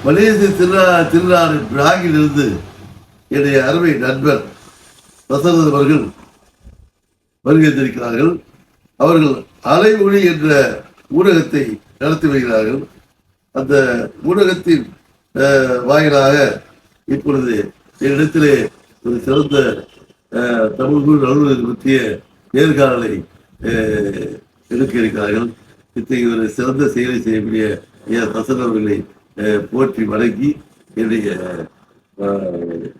மலேசிய திருநா திருநாறு பிராகிலிருந்து என்னுடைய அருமை நண்பர் வசரத் அவர்கள் வருகின்றிருக்கிறார்கள் அவர்கள் அலைமொழி என்ற ஊடகத்தை நடத்தி வருகிறார்கள். அந்த ஊடகத்தின் அஹ், வாயிலாக இப்பொழுது என்னிடத்திலே ஒரு சிறந்த அஹ், தமிழ் மொழி பற்றிய நேர்காணலை எடுக்க இருக்கிறார்கள். இத்தகைய ஒரு சிறந்த செயலை செய்யக்கூடிய ஐயா தசன் அவர்களை போற்றி வணங்கி என்னுடைய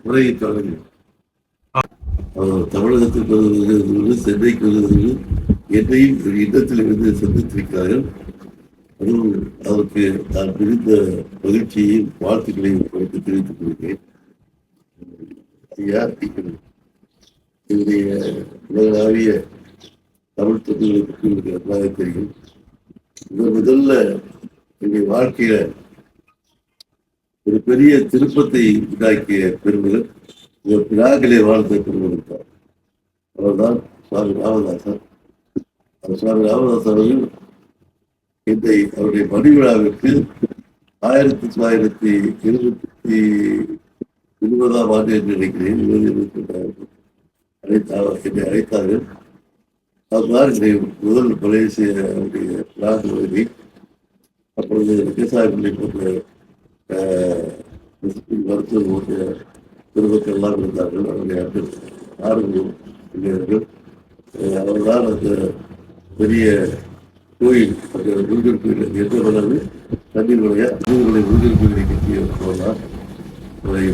உரையை தொடங்குகிறேன். அவர் தமிழகத்திற்கு வருவதற்கு சென்னைக்கு வருவதற்கு என்னையும் ஒரு இடத்தில் இருந்து சந்தித்திருக்கிறார்கள். அதுவும் அவருக்கு நான் பிரிந்த மகிழ்ச்சியையும் வாழ்த்துக்களையும் கொடுத்து தெரிவித்துக் கொள்கிறேன். ஐயா நீங்கள்? என்னுடைய உலகளாவிய தமிழ் தொண்டுகளை பற்றி உங்களுக்கு நன்றாக தெரியும். முதல் முதல்ல என்னுடைய வாழ்க்கையில ஒரு பெரிய திருப்பத்தை உண்டாக்கிய பெருமகன் ஒரு பிராகிலே வாழ்ந்த பெருமகன் தான் அவர்தான் சுவாமி ராமதாசன் அந்த சுவாமி ராமதாஸ் அவர்கள் இதை அவருடைய மணி விழாவிற்கு ஆயிரத்தி தொள்ளாயிரத்தி இருபத்தி இருபதாம் ஆண்டு என்று நினைக்கிறேன் இருபது இருபத்தி ரெண்டாயிரம் அழைத்தார் என்னை அழைத்தார்கள். அதுதான் முதல் மலேசிய அவருடைய பிராக் அப்பொழுது விவசாயங்களை போன்ற போன்ற குடும்பத்தில் குடும்பத்தெல்லாம் இருந்தார்கள் அவருடைய அன்பு ஆறுகளும் இளைஞர்கள் அவர்தான் அந்த பெரிய கோயில் அந்த முருகன் கோயில் எந்த அளவு தண்ணீருடைய அன்புகளை முருகன் கோயிலை கட்டிய போனார்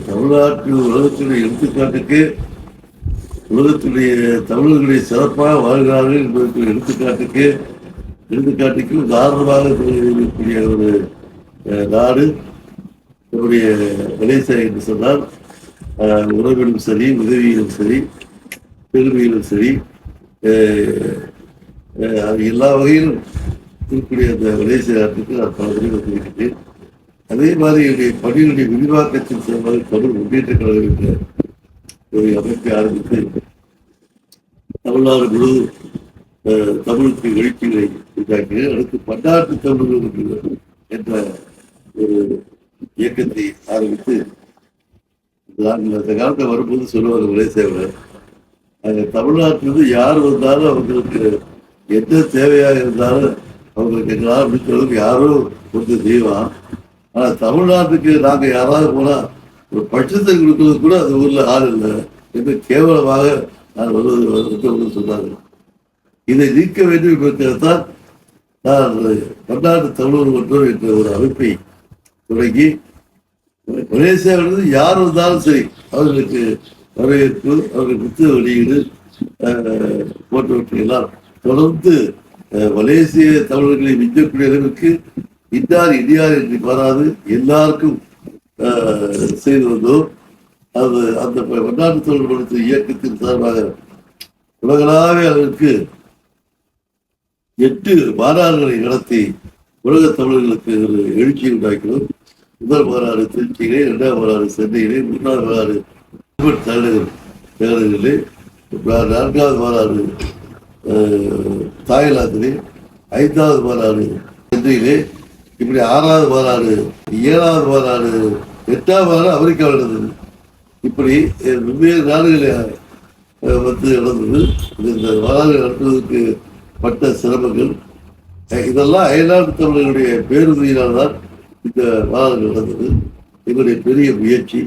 தமிழ்நாட்டு உலகத்துடைய எடுத்துக்காட்டுக்கு உலகத்துடைய தமிழர்களுடைய சிறப்பாக வாழ்கிறார்கள் என்பதற்கு எடுத்துக்காட்டுக்கு எடுத்துக்காட்டுக்கு உதாரணமாக இருக்கக்கூடிய ஒரு நாடு என்னுடைய மலேசியா என்று சொன்னால் உறவிலும் சரி உதவியிலும் சரி பெருமையிலும் சரி அஹ், அஹ், அது எல்லா வகையிலும் இருக்கக்கூடிய அந்த மலேசிய நாட்டுக்கு நான் பல முறை வந்திருக்கிறேன் அதே மாதிரி என்னுடைய பணியுடைய விரிவாக்கத்தின் சிறப்பாக தமிழ் முன்னேற்ற கழகம் என்ற ஒரு அமைப்பை ஆரம்பித்து தமிழ்நாடு முழுவதும் அஹ், தமிழுக்கு எழுச்சிகளை உண்டாக்கினேன். அடுத்து பன்னாட்டு தமிழ் என்ற ஒரு இயக்கத்தை ஆரம்பித்து அந்த காலத்தில் வரும்போது சொல்லுவாங்க மலேசியாவில் அங்கே தமிழ்நாட்டிலிருந்து யார் வந்தாலும் அவங்களுக்கு எந்த தேவையாக இருந்தாலும் அவங்களுக்கு எங்களால் முடிஞ்ச அளவுக்கு யாரோ கொஞ்சம் செய்வான். ஆனால் தமிழ்நாட்டுக்கு நாங்கள் யாராவது போனால் ஒரு பட்சத்தை கொடுக்கறது கூட அந்த ஊரில் ஆள் இல்லை. என்று கேவலமாக நான் வருவது வந்து சொன்னார்கள் இதை நீக்க வேண்டும் என்பதற்காகத்தான் நான் பன்னாட்டு தமிழர் ஒன்றும் என்ற ஒரு அமைப்பை தொடங்கி மலேசியாவிலிருந்து யார் வந்தாலும் சரி அவர்களுக்கு வரவேற்பு அவர்களுக்கு புத்தக வெளியீடு அஹ், போன்றவற்றை எல்லாம் தொடர்ந்து அஹ், மலேசிய தமிழர்களை மிஞ்சக்கூடிய அளவிற்கு இன்னார் இனியார் என்று பாராது எல்லாருக்கும் செய்து வந்தோம். அது அந்த பன்னாட்டு தமிழ் மன்றத்தின் இயக்கத்தின் சார்பாக உலகளாவிய அளவிற்கு எட்டு மாநாடுகளை நடத்தி உலக தமிழர்களுக்கு ஒரு எழுச்சி உண்டாக்கினோம். முதல் மாநாடு திருச்சியிலே இரண்டாம் மாநாடு சென்னையிலே மூன்றாவது மாநாடு தலைநகர் நகரங்களிலே நான்காவது மாநாடு தாய்லாந்திலே ஐந்தாவது மாநாடு சென்னையிலே இப்படி ஆறாவது மாநாடு ஏழாவது மாநாடு எட்டாவது மாநாடு அமெரிக்காவில் நடந்தது இப்படி வெவ்வேறு நாடுகளில் வந்து நடந்தது. இது இந்த மாநாடு நடத்துவதற்கு பட்ட சிரமங்கள். இதெல்லாம் அயல்நாட்டு தமிழர்களுடைய பேருந்தியினால் தான் இந்த மாநாடு நடந்தது. எங்களுடைய பெரிய முயற்சி.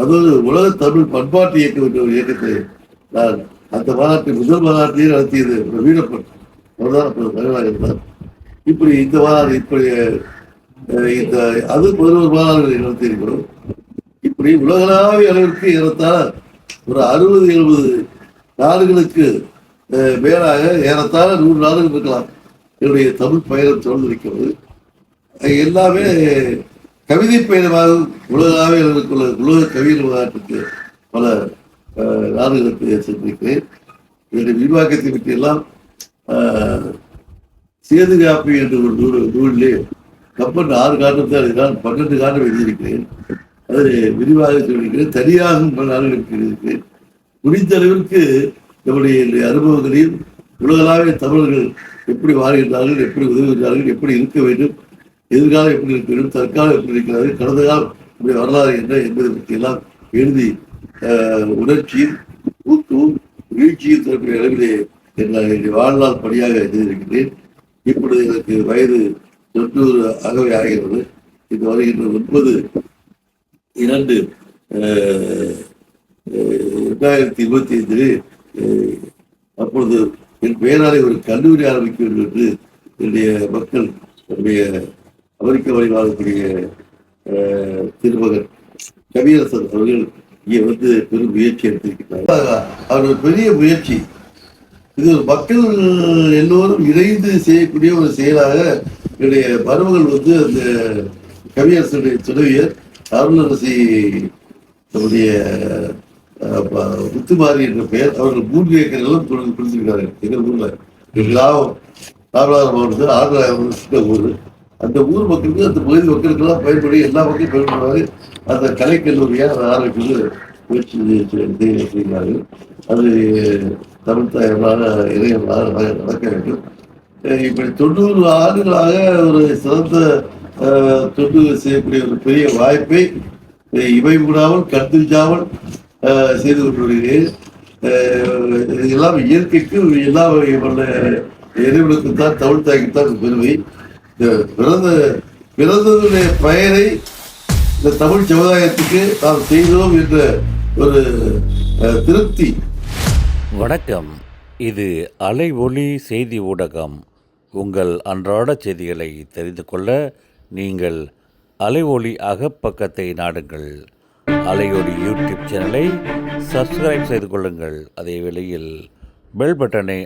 அதோடு உலக தமிழ் பண்பாட்டு இயக்கம் என்ற ஒரு இயக்கத்தை நான் அந்த மாநாட்டை முதல் மாநாட்டிலேயே நடத்தியது வீடப்பன் அவர்தான் அப்போது தலைவராக இருந்தார். இப்படி இந்த மாநாடு இப்படி இந்த அது பதினோரு மாநாடுகளை நடத்தியிருக்கிறோம். இப்படி உலகளாவிய அளவிற்கு ஏறத்தாழ ஒரு அறுபது எழுபது நாடுகளுக்கு மேலாக ஏறத்தாழ நூறு நாடுகள் இருக்கலாம். என்னுடைய தமிழ் பயணம் தொடர்ந்திருக்கிறது எல்லாமே கவிதை பயணமாக உலகாவே அளவிற்கு உலக கவிதை மாநாட்டுக்கு பல நாடுகளுக்கு சென்றிருக்கிறேன். இதனுடைய விரிவாக்கத்தை பற்றி எல்லாம் சேது காப்பி என்ற ஒரு நூல் நூலிலே கப்பன் ஆறு காரணம் தான் நான் பன்னெண்டு காரணம் எழுதியிருக்கிறேன். அதை விரிவாக சொல்லியிருக்கிறேன். தனியாகவும் பல நாடுகளுக்கு எழுதியிருக்கிறேன். முடிந்த அளவிற்கு நம்முடைய அனுபவங்களையும் உலகளாவிய தமிழர்கள் எப்படி வாழ்கின்றார்கள் எப்படி உதவுகிறார்கள் எப்படி இருக்க வேண்டும் எதிர்காலம் எப்படி இருக்கிறது தற்காலம் எப்படி இருக்கிறது கடந்த காலம் வரலாறு என்ன என்பதை பற்றி எல்லாம் எழுதி உணர்ச்சியில் ஊக்கும் வீழ்ச்சியில் தரக்கூடிய அளவிலே என் என்னுடைய வாழ்நாள் பணியாக எழுதியிருக்கிறேன். இப்பொழுது எனக்கு வயது தொண்ணூறு அகவை ஆகிறது. இது வருகின்ற ஒன்பது இரண்டு ரெண்டாயிரத்தி இரண்டாயிரத்தி இருபத்தி ஐந்தில் அப்பொழுது என் பெயராலே ஒரு கல்லூரி ஆரம்பிக்க வேண்டும் என்று என்னுடைய மக்கள் என்னுடைய அமெரிக்க வரை வாழக்கூடிய திருமகன் கவியரசன் அவர்கள் இங்கே வந்து பெரும் முயற்சி எடுத்திருக்கிறார். அவர் ஒரு பெரிய முயற்சி. இது ஒரு மக்கள் எல்லோரும் இணைந்து செய்யக்கூடிய ஒரு செயலாக என்னுடைய மருமகள் வந்து அந்த கவியரசனுடைய துணைவியர் அருளரசி நம்முடைய ப- முத்துமாரி என்ற பெயர் அவர்கள் மூன்று ஏக்கர் நிலம் கொடுத்திருக்கிறார்கள். எங்கள் ஊரில். கிராமம் ராமநாதபுரம் மாவட்டத்தில் ஆறு ஊர். அந்த ஊர் மக்களுக்கு அந்த பகுதி மக்களுக்கெல்லாம் பயன்படி எல்லா மக்களும் பயன்படுவாரு அந்த கலைக்கல்லூரியா அதை ஆரம்பிக்கிறது முயற்சி செய்கிறார்கள் அது தமிழ் தாயர்களாக இளைஞர்களாக நடக்க வேண்டும். இப்படி தொண்ணூறு ஆண்டுகளாக ஒரு சிறந்த தொண்டு செய்யக்கூடிய ஒரு பெரிய வாய்ப்பை இவை விடாமல் கண்டுஞ்சாமல் செய்து கொண்டிருக்கிறேன். எல்லாம் இயற்கைக்கு எல்லாம் இறைவனுக்கு தான் தமிழ் தாய்க்குத்தான் பெருமை. இந்த பிறந்த பிறந்ததுடைய பெயரை இந்த தமிழ் சமுதாயத்துக்கு நாம் செய்தோம் என்ற ஒரு திருப்தி. வணக்கம். இது அலை ஒளி செய்தி ஊடகம். உங்கள் அன்றாட செய்திகளை தெரிந்து கொள்ள நீங்கள் அலை ஒளி அகப்பக்கத்தை நாடுங்கள். அலையொலி யூடியூப் சேனலை சப்ஸ்கிரைப் செய்து கொள்ளுங்கள். அதே வேளையில் பெல் பட்டனை